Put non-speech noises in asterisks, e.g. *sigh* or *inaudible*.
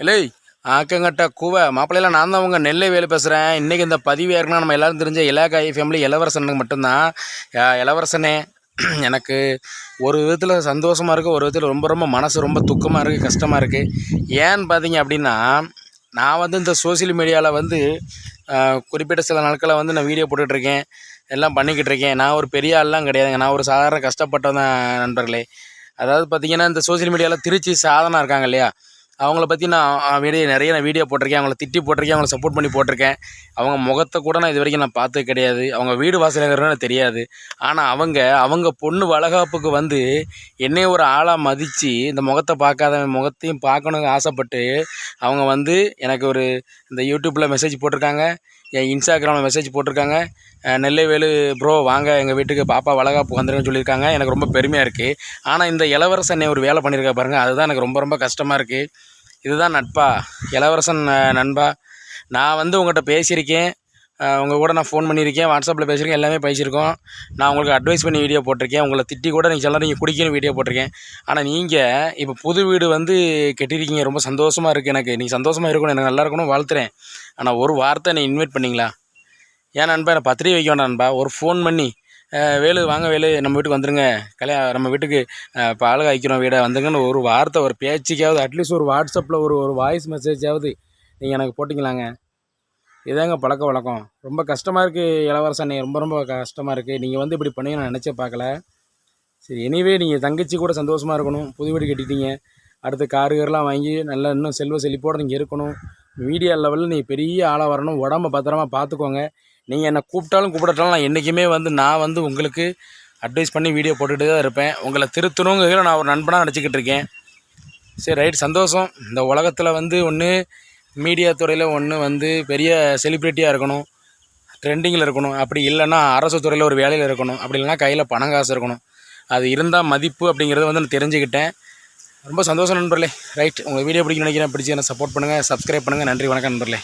இல்லை ஆக்கங்கட்ட கூவை. மாப்பிள்ளையில நான் தான் அவங்க நெல்லை வேலை பேசுகிறேன் இன்றைக்கி இந்த பதிவு ஏற்கனவே நம்ம எல்லோரும் தெரிஞ்ச இலாக்காய் ஃபேமிலி இளவரசனுக்கு மட்டும்தான். இளவரசனே *clears throat* எனக்கு ஒரு விதத்தில் சந்தோஷமாக இருக்குது ஒரு விதத்தில் ரொம்ப ரொம்ப மனசு ரொம்ப துக்கமாக இருக்குது கஷ்டமாக இருக்குது ஏன்னு பார்த்தீங்க அப்படின்னா நான் வந்து இந்த சோஷியல் மீடியாவில் வந்து குறிப்பிட்ட சில நாட்களை வந்து நான் வீடியோ போட்டுட்ருக்கேன். எல்லாம் பண்ணிக்கிட்டு இருக்கேன். நான் ஒரு பெரிய ஆள்லாம் கிடையாதுங்க. நான் ஒரு சாதாரண கஷ்டப்பட்டவன் நண்பர்களே. அதாவது பார்த்திங்கன்னா இந்த சோஷியல் மீடியாவில் திருச்சி சாதனம் இருக்காங்க இல்லையா? அவங்கள பற்றி நான் வீடியோ நிறைய நான் வீடியோ போட்டிருக்கேன். அவங்கள திட்டி போட்டிருக்கேன். அவங்கள சப்போர்ட் பண்ணி போட்டிருக்கேன். அவங்க முகத்தை கூட நான் இது வரைக்கும் நான் பார்த்தது கிடையாது. அவங்க வீடு வாசல் எனக்கு தெரியாது. ஆனால் அவங்க அவங்க பொண்ணு வளகாப்புக்கு வந்து என்னைய ஒரு ஆளாக மதித்து இந்த முகத்தை பார்க்காத முகத்தையும் பார்க்கணுன்னு ஆசைப்பட்டு அவங்க வந்து எனக்கு ஒரு இந்த யூடியூப்பில் மெசேஜ் போட்டிருக்காங்க. என் இன்ஸ்டாகிராமில் மெசேஜ் போட்டிருக்காங்க. நெல்லைவேலு ப்ரோ வாங்க எங்கள் வீட்டுக்கு பாப்பா வளகாப்பு வந்துருன்னு சொல்லியிருக்காங்க. எனக்கு ரொம்ப பெருமையாக இருக்குது ஆனால் இந்த இளவரசன் ஒரு வேலை பண்ணியிருக்கா பாருங்கள் அதுதான் எனக்கு ரொம்ப ரொம்ப கஷ்டமாக இருக்குது இதுதான் நட்பா? இளவரசன் நண்பா? நான் வந்து உங்கள்கிட்ட பேசியிருக்கேன். உங்கள் கூட நான் ஃபோன் பண்ணியிருக்கேன் வாட்ஸ்அப்பில் பேசியிருக்கேன் எல்லாமே பேசியிருக்கோம் நான் உங்களுக்கு அட்வைஸ் பண்ணி வீடியோ போட்டிருக்கேன். உங்களை திட்டி கூட நீங்கள் சொல்லலாம் நீங்கள் குடிக்கணும் வீடியோ போட்டிருக்கேன். ஆனால் நீங்கள் இப்போ புது வீடு வந்து கட்டியிருக்கீங்க. ரொம்ப சந்தோஷமாக இருக்குது எனக்கு. நீங்கள் சந்தோஷமாக இருக்கணும். எனக்கு நல்லா இருக்கணும் வாழ்த்துறேன். ஆனால் ஒரு வார்த்தை என்னை இன்வைட் பண்ணிங்களா? ஏன் நண்பா நான் பத்திரிகை வைக்க வேண்டாம் நண்பா. ஒரு ஃபோன் பண்ணி வேலு வாங்க வேலு நம்ம வீட்டுக்கு வந்துடுங்க கல்யாணம் நம்ம வீட்டுக்கு இப்போ ஆளுக வைக்கிறோம் வீடை. வந்துங்கன்னு ஒரு வார்த்தை ஒரு பேச்சுக்காவது அட்லீஸ்ட் ஒரு வாட்ஸ்அப்பில் ஒரு ஒரு வாய்ஸ் மெசேஜாவது நீங்கள் எனக்கு போட்டிங்களாங்க? இதாங்க பழக்க வழக்கம். ரொம்ப கஷ்டமாக இருக்குது இளவரசன் ரொம்ப ரொம்ப கஷ்டமாக இருக்குது நீங்கள் வந்து இப்படி பண்ணி நான் நினச்சே பார்க்கல. சரி எனிவே நீங்கள் தங்கச்சி கூட சந்தோஷமாக இருக்கணும். புது வீடு கட்டிட்டீங்க. அடுத்து காருகர்லாம் வாங்கி நல்லா இன்னும் செல்வ செழிப்போடு நீங்கள் இருக்கணும். மீடியா லெவலில் நீங்கள் பெரிய ஆளாக வரணும். உடம்ப பத்திரமா பார்த்துக்கோங்க நீங்கள் என்னை கூப்பிட்டாலும் கூப்பிடட்டாலும் நான் என்றைக்குமே வந்து நான் வந்து உங்களுக்கு அட்வைஸ் பண்ணி வீடியோ போட்டுகிட்டு தான் இருப்பேன். உங்களை திருத்தணுங்கிற நான் ஒரு நண்பனாக நினச்சிக்கிட்டு இருக்கேன். சரி ரைட் சந்தோஷம். இந்த உலகத்தில் வந்து ஒன்று மீடியா துறையில் ஒன்று வந்து பெரிய செலிப்ரிட்டியாக இருக்கணும் ட்ரெண்டிங்கில் இருக்கணும். அப்படி இல்லைன்னா அரசு துறையில் ஒரு வேலையில் இருக்கணும். அப்படி இல்லைன்னா கையில் பணம் காசு இருக்கணும். அது இருந்தால் மதிப்பு அப்படிங்கிறத வந்து நான் தெரிஞ்சுக்கிட்டேன். ரொம்ப சந்தோஷம் நண்பர்களே. ரைட் உங்கள் வீடியோ பிடிக்கும் நினைக்கிறேன். பிடிச்சி என்ன சப்போர்ட் பண்ணுங்கள் சப்ஸ்கிரைப் பண்ணுங்கள் நன்றி வணக்கம் நண்பர்களே.